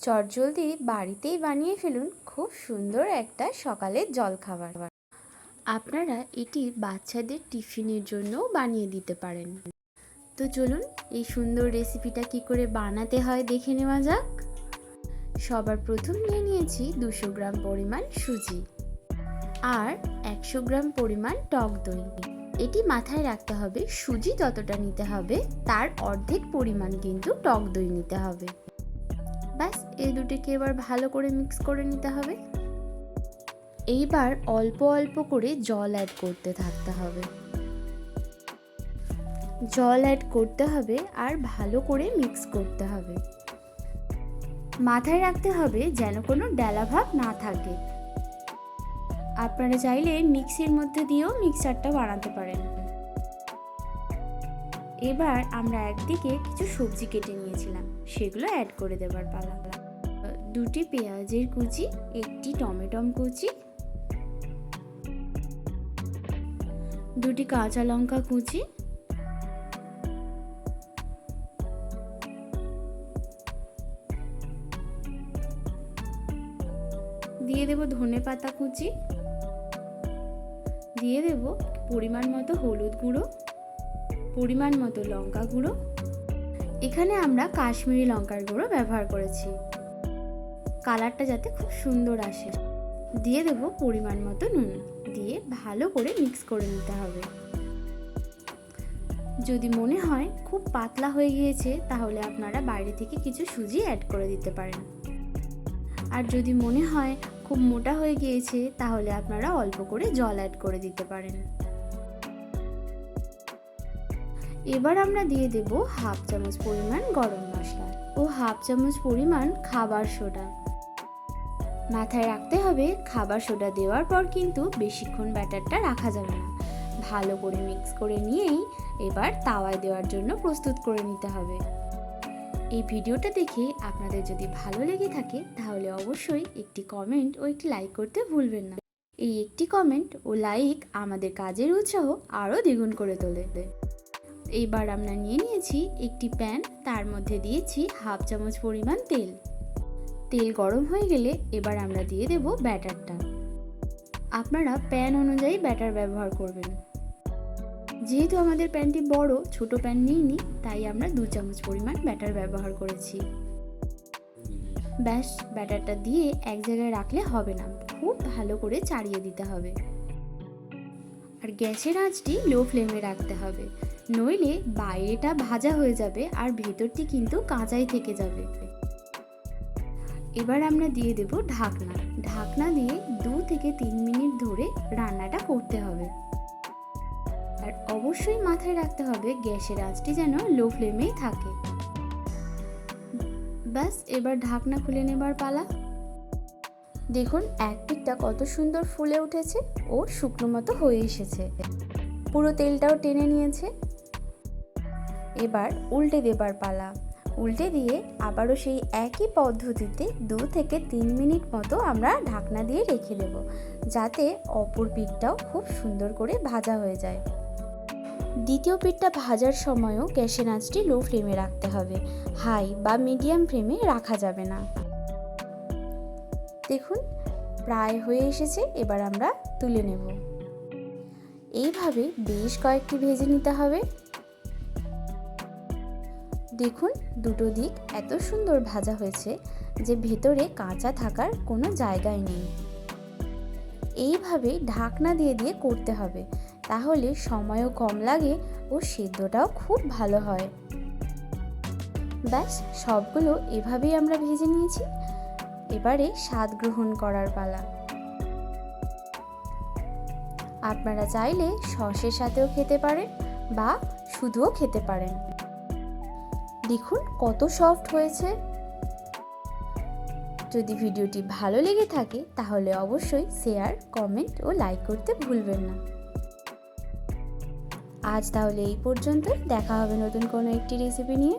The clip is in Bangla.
চটজলদি বাড়িতেই বানিয়ে ফেলুন খুব সুন্দর একটা সকালের জলখাবার। আপনারা এটি বাচ্চাদের টিফিনের জন্যও বানিয়ে দিতে পারেন। তো চলুন, এই সুন্দর রেসিপিটা কি করে বানাতে হয় দেখে নেওয়া যাক। সবার প্রথম নিয়ে নিয়েছি দুশো গ্রাম পরিমাণ সুজি আর একশো গ্রাম পরিমাণ টক দই। এটি মাথায় রাখতে হবে সুজি যতটা নিতে হবে, তার অর্ধেক পরিমাণ কিন্তু টক দই নিতে হবে। ব্যাস, এই দুটিকে এবার ভালো করে মিক্স করে নিতে হবে। এইবার অল্প অল্প করে জল অ্যাড করতে থাকতে হবে। জল অ্যাড করতে হবে আর ভালো করে মিক্স করতে হবে। মাথায় রাখতে হবে যেন কোনো ডেলাভাব না থাকে। আপনারা চাইলে মিক্সির মধ্যে দিয়েও মিক্সারটা বানাতে পারেন। এবার আমরা একদিকে কিছু সবজি কেটে নিয়েছিলাম, সেগুলো অ্যাড করে দেবার পালা। দুটি পেঁয়াজের কুচি, একটি টমেটম কুচি, দুটি কাঁচা লঙ্কা কুচি, দিয়ে দেব ধনে পাতা কুচি, দিয়ে দেব পরিমাণ মতো হলুদ গুঁড়ো পরিমাণ মতো লঙ্কা গুঁড়ো। এখানে আমরা কাশ্মীরি লঙ্কার গুঁড়ো ব্যবহার করেছি। কালারটা যাতে খুব সুন্দর আসে। দিয়ে দেব পরিমাণ মতো নুন। দিয়ে ভালো করে মিক্স করে নিতে হবে। যদি মনে হয় খুব পাতলা হয়ে গিয়েছে, তাহলে আপনারা বাইরে থেকে কিছু সুজি অ্যাড করে দিতে পারেন। আর যদি মনে হয় খুব মোটা হয়ে গিয়েছে, তাহলে আপনারা অল্প করে জল অ্যাড করে দিতে পারেন। এবার আমরা দিয়ে দেব হাফ চামচ পরিমাণ গরম মশলা ও হাফ চামচ পরিমাণ খাবার সোডা। মাথায় রাখতে হবে খাবার সোডা দেওয়ার পর কিন্তু বেশিক্ষণ ব্যাটারটা রাখা যাবে না। ভালো করে মিক্স করে নিয়েই এবার তাওয়ায় দেওয়ার জন্য প্রস্তুত করে নিতে হবে। এই ভিডিওটা দেখে আপনাদের যদি ভালো লেগে থাকে তাহলে অবশ্যই একটি কমেন্ট ও একটি লাইক করতে ভুলবেন না। এই একটি কমেন্ট ও লাইক আমাদের কাজের উৎসাহ আরও দ্বিগুণ করে তোলে এইবার আমরা নিয়ে নিয়েছি একটি প্যান, তার মধ্যে দিয়েছি হাফ চামচ পরিমাণ তেল। তেল গরম হয়ে গেলে এবার আমরা দিয়ে দেব ব্যাটারটা। আপনারা প্যান অনুযায়ী ব্যাটার ব্যবহার করবেন। যেহেতু আমাদের প্যানটি বড়, ছোট প্যান নিইনি, তাই আমরা দু চামচ পরিমাণ ব্যাটার ব্যবহার করেছি। ব্যাস, ব্যাটারটা দিয়ে এক জায়গায় রাখলে হবে না। খুব ভালো করে চাড়িয়ে দিতে হবে। আর গ্যাসের আঁচটি লো ফ্লেমে রাখতে হবে। নইলে বাইরেটা ভাজা হয়ে যাবে আর ভেতরটি কিন্তু কাঁচাই থেকে যাবে। এবার আমরা দিয়ে দেব ঢাকনা। ঢাকনা দিয়ে দু থেকে তিন মিনিট ধরে রান্নাটা করতে হবে। আর অবশ্যই মাথায় রাখতে হবে গ্যাসের আঁচটি যেন লো ফ্লেমেই থাকে। ব্যাস, এবার ঢাকনা খুলে নেবার পালা। দেখুন এক পিঠটা কত সুন্দর ফুলে উঠেছে ও শুকনো মতো হয়ে এসেছে। পুরো তেলটাও টেনে নিয়েছে। এবার উল্টে দেবার পালা। উল্টে দিয়ে আবারও সেই একই পদ্ধতিতে দু থেকে তিন মিনিট মতো আমরা ঢাকনা দিয়ে রেখে দেব, যাতে অপর পিঠটাও খুব সুন্দর করে ভাজা হয়ে যায়। দ্বিতীয় পিঠটা ভাজার সময়ও গ্যাসের আঁচটি লো ফ্লেমে রাখতে হবে। হাই বা মিডিয়াম ফ্লেমে রাখা যাবে না। দেখুন, প্রায় হয়ে এসেছে, এবার আমরা তুলে নেব। এইভাবে বেশ কয়েকটি ভেজে নিতে হবে। দেখুন, দুটো দিক এত সুন্দর ভাজা হয়েছে যে ভেতরে কাঁচা থাকার কোনো জায়গায় নেই। এইভাবে ঢাকনা দিয়ে দিয়ে করতে হবে, তাহলে সময়ও কম লাগে ও সেদ্ধটাও খুব ভালো হয়। ব্যাস, সবগুলো এভাবেই আমরা ভেজে নিয়েছি। এবারে স্বাদ গ্রহণ করার পালা। আপনারা চাইলে সসের সাথেও খেতে পারেন বা শুধুও খেতে পারেন। দেখুন কত সফট হয়েছে। যদি ভিডিওটি ভালো লেগে থাকে তাহলে অবশ্যই শেয়ার, কমেন্ট ও লাইক করতে ভুলবেন না। আজ তাহলে এই পর্যন্ত দেখা হবে নতুন কোনো একটি রেসিপি নিয়ে।